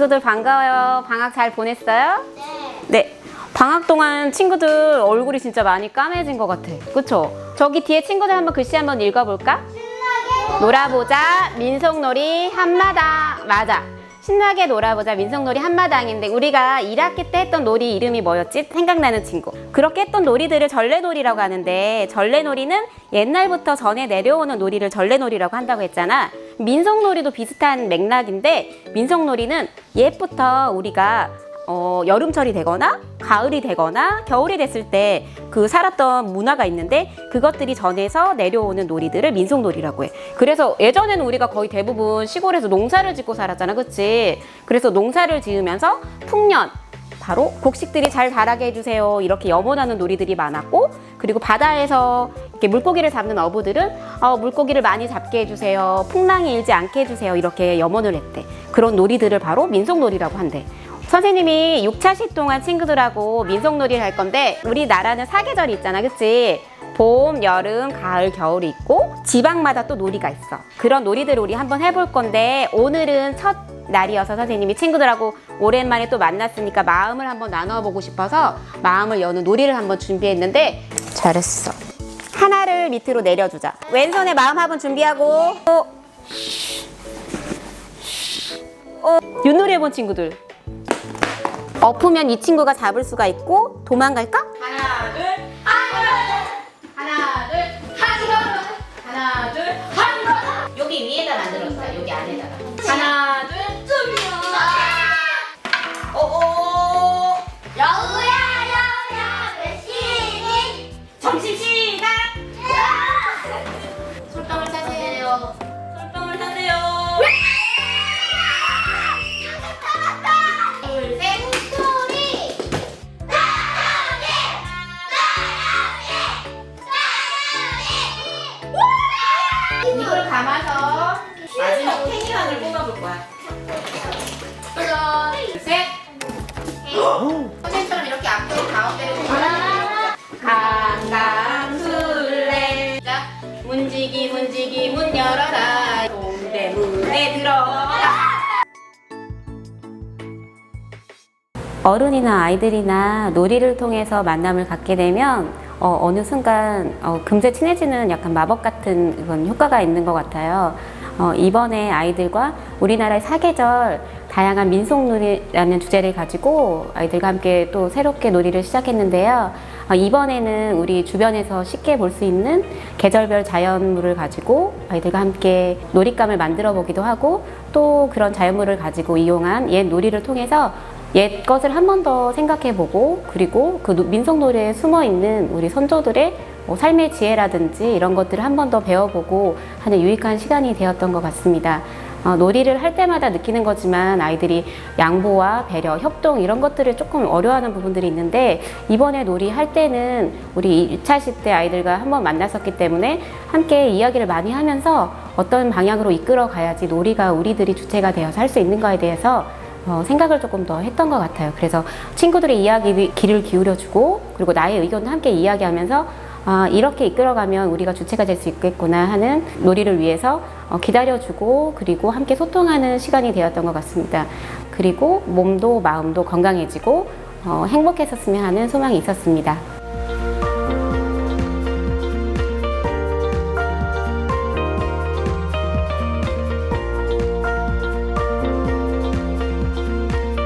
친구들 반가워요. 방학 잘 보냈어요? 네. 네. 방학 동안 친구들 얼굴이 진짜 많이 까매진 것 같아. 그쵸? 저기 뒤에 친구들 한번 글씨 한번 읽어볼까? 놀아보자 민속놀이 한마당 맞아 신나게 놀아보자 민속놀이 한마당인데 우리가 1학기 때 했던 놀이 이름이 뭐였지? 생각나는 친구 그렇게 했던 놀이들을 전래놀이라고 하는데 전래놀이는 옛날부터 전해 내려오는 놀이를 전래놀이라고 한다고 했잖아 민속놀이도 비슷한 맥락인데 민속놀이는 옛부터 우리가 어, 여름철이 되거나 가을이 되거나 겨울이 됐을 때 그 살았던 문화가 있는데 그것들이 전해서 내려오는 놀이들을 민속놀이라고 해. 그래서 예전에는 우리가 거의 대부분 시골에서 농사를 짓고 살았잖아. 그치? 그래서 농사를 지으면서 풍년, 바로 곡식들이 잘 자라게 해주세요. 이렇게 염원하는 놀이들이 많았고, 그리고 바다에서 이렇게 물고기를 잡는 어부들은 어, 물고기를 많이 잡게 해주세요. 풍랑이 일지 않게 해주세요. 이렇게 염원을 했대. 그런 놀이들을 바로 민속놀이라고 한대. 선생님이 6차 시 동안 친구들하고 민속놀이를 할 건데 우리나라는 사계절이 있잖아 그치? 봄, 여름, 가을, 겨울이 있고 지방마다 또 놀이가 있어. 그런 놀이들을 우리 한번 해볼 건데 오늘은 첫 날이어서 선생님이 친구들하고 오랜만에 또 만났으니까 마음을 한번 나눠보고 싶어서 마음을 여는 놀이를 한번 준비했는데 잘했어. 하나를 밑으로 내려주자. 왼손에 마음 한번 준비하고. 어, 어, 윷놀이 해본 친구들 엎으면 이 친구가 잡을 수가 있고 도망갈까? 하나 둘 하나 둘 하나 둘 하나 둘 하나. 둘 여기 위에다 만들었어요. 여기 안에다가. 하나 둘 어른이나 아이들이나 놀이를 통해서 만남을 갖게 되면 어, 느 순간 어, 금세 친해지는 약간 마법 같은 그런 효과가 있는 것 같아요. 어, 이번에 아이들과 우리나라의 사계절 다양한 민속놀이라는 주제를 가지고 아이들과 함께 또 새롭게 놀이를 시작했는데요. 어, 이번에는 우리 주변에서 쉽게 볼 수 있는 계절별 자연물을 가지고 아이들과 함께 놀잇감을 만들어 보기도 하고 또 그런 자연물을 가지고 이용한 옛 놀이를 통해서 옛 것을 한 번 더 생각해 보고 그리고 그 민속놀이에 숨어 있는 우리 선조들의 뭐 삶의 지혜라든지 이런 것들을 한 번 더 배워보고 하는 유익한 시간이 되었던 것 같습니다. 어, 놀이를 할 때마다 느끼는 거지만 아이들이 양보와 배려, 협동 이런 것들을 조금 어려워하는 부분들이 있는데 이번에 놀이 할 때는 우리 1차시 때 아이들과 한번 만났었기 때문에 함께 이야기를 많이 하면서 어떤 방향으로 이끌어 가야지 놀이가 우리들이 주체가 되어서 할 수 있는가에 대해서 어, 생각을 조금 더 했던 것 같아요. 그래서 친구들의 이야기 귀를 기울여주고 그리고 나의 의견도 함께 이야기하면서 아, 이렇게 이끌어가면 우리가 주체가 될 수 있겠구나 하는 놀이를 위해서 어, 기다려주고 그리고 함께 소통하는 시간이 되었던 것 같습니다. 그리고 몸도 마음도 건강해지고 어, 행복했었으면 하는 소망이 있었습니다.